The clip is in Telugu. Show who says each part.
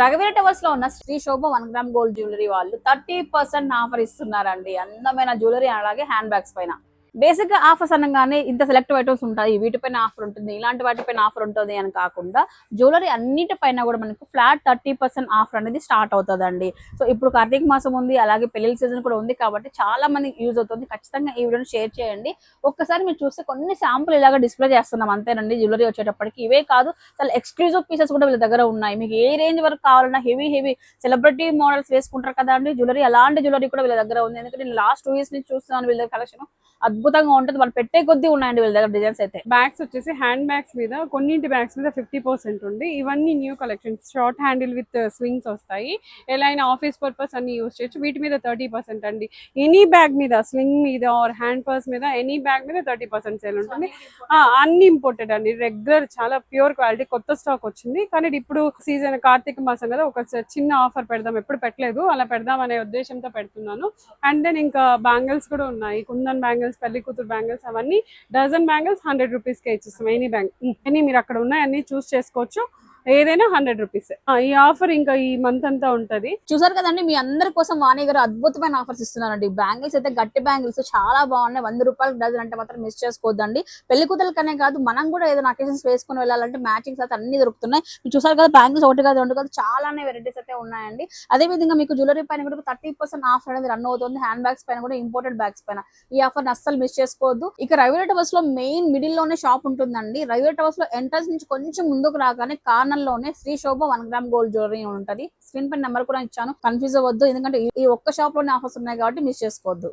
Speaker 1: రఘువీర టవర్స్లో ఉన్న Sri Sobha one gram gold jewellery వాళ్ళు థర్టీ పర్సెంట్ ఆఫర్ ఇస్తున్నారండి. అందమైన జ్యువెలరీ అలాగే హ్యాండ్ బ్యాగ్స్ పైన. బేసిక్గా ఆఫర్స్ అనగానే ఇంత సెలెక్టివ్ ఐటమ్స్ ఉంటాయి వీటిపైన ఆఫర్ ఉంటుంది ఇలాంటి వాటిపైన ఆఫర్ ఉంటుంది అని కాకుండా జ్యువెలరీ అన్నిటిపైన కూడా మనకు ఫ్లాట్ థర్టీ పర్సెంట్ ఆఫర్ అనేది స్టార్ట్ అవుతుందండి. సో ఇప్పుడు కార్తీక మాసం ఉంది అలాగే పెళ్ళి సీజన్ కూడా ఉంది కాబట్టి చాలా మందికి యూజ్ అవుతుంది. ఖచ్చితంగా ఈ వీడియోని షేర్ చేయండి. ఒక్కసారి మీరు చూస్తే కొన్ని శాంపుల్ ఇలాగ డిస్ప్లే చేస్తున్నాం అంతేనండి జ్యువెలరీ వచ్చేటప్పటికి. ఇవే కాదు చాలా ఎక్స్క్లూజివ్ పీసెస్ కూడా వీళ్ళ దగ్గర ఉన్నాయి. మీకు ఏ రేంజ్ వరకు కావాలన్నా హెవీ హెవీ సెలబ్రిటీ మోడల్స్ వేసుకుంటారు కదా అండి జ్యువెలరీ అలాంటి జ్యువెలరీ కూడా వీళ్ళ దగ్గర ఉంది. ఎందుకంటే నేను లాస్ట్ టూ ఇయర్స్ నుంచి చూస్తున్నాను వీళ్ళ కలెక్షన్ అద్భుతంగా ఉంటుంది. వాళ్ళు పెట్టే కొద్దీ ఉన్నాయండి వీళ్ళ దగ్గర డిజైన్స్ అయితే.
Speaker 2: బ్యాగ్స్ వచ్చేసి హ్యాండ్ బ్యాగ్స్ మీద కొన్నింటి బ్యాగ్స్ మీద ఫిఫ్టీ పర్సెంట్ ఉంది. ఇవన్నీ new collections short handle with swings వస్తాయి. ఎలా అయినా ఆఫీస్ పర్పస్ అన్ని యూస్ చేయొచ్చు. వీటి మీద థర్టీ పర్సెంట్ అండి. ఎనీ బ్యాగ్ మీద స్వింగ్ మీద ఆర్ హ్యాండ్ పర్స్ మీద ఎనీ బ్యాగ్ మీద థర్టీ పర్సెంట్ సేల్ ఉంటుంది. ఆ, అన్ని ఇంపోర్టెడ్ అండి. రెగ్యులర్ చాలా ప్యూర్ క్వాలిటీ కొత్త స్టాక్ వచ్చింది. కానీ ఇప్పుడు సీజన్ కార్తీక మాసం కదా ఒక చిన్న ఆఫర్ పెడదాం. ఎప్పుడు పెట్టలేదు. అలా పెడదాం అనే ఉద్దేశంతో పెడుతున్నాను. అండ్ దెన్ ఇంకా బ్యాంగిల్స్ కూడా ఉన్నాయి. కుందన్ బ్యాంగిల్స్ పెళ్ళి కూతురు బ్యాంగిల్స్ అవన్నీ డజన్ బ్యాంగిల్స్ హండ్రెడ్ రూపీస్కి ఇచ్చేస్తాం. ఎనీ బ్యాంక్ ఎనీ మీరు అక్కడ ఉన్నాయన్నీ అన్ని చూస్ చేసుకోవచ్చు. ఏదైనా హండ్రెడ్ రూపీస్ ఈ ఆఫర్ ఇంకా ఈ మంత్ అంతా ఉంటది.
Speaker 1: చూసారు కదండి మీ అందరి కోసం వాణి గారు అద్భుతమైన ఆఫర్స్ ఇస్తున్నారండి. బ్యాంగిల్స్ అయితే గట్టి బ్యాంగిల్స్ చాలా బాగున్నాయి. వంద రూపాయలు డజన్ అంటే మాత్రం మిస్ చేసుకోవద్దండి. పెళ్ళి కూతురుకనే కాదు మనం కూడా ఏదైనా అకేషన్స్ వేసుకుని వెళ్ళాలంటే మ్యాచింగ్స్ అయితే అన్ని దొరుకుతున్నాయి. మీరు చూసారు కదా బ్యాంగిల్స్ ఒకటి కాదు రెండు కాదు చాలానే వెరైటీస్ అయితే ఉన్నాయండి. అదే విధంగా మీకు జ్యువెలరీ పైన కూడా థర్టీ పర్సెంట్ ఆఫర్ అనేది రన్ అవుతుంది. హ్యాండ్ బ్యాగ్స్ పైన కూడా ఇంపోర్టెడ్ బ్యాగ్స్ పైన. ఈ ఆఫర్ అస్సలు మిస్ చేసుకోవద్దు. ఇక రైల్వే టవర్స్లో మెయిన్ మిడిల్లోనే షాప్ ఉంటుందండి. రైల్వే టవర్స్లో ఎంట్రన్స్ నుంచి కొంచెం ముందుకు రాగానే కార్నర్ లోనే Sri Sobha one gram gold jewellery ఉంటది. స్క్రీన్ పై నెంబర్ కూడా ఇచ్చాను. కన్ఫ్యూజ్ అవ్వద్దు. ఎందుకంటే ఈ ఒక్క షాప్లోనే ఆఫర్స్ ఉన్నాయి కాబట్టి మిస్ చేసుకోవద్దు.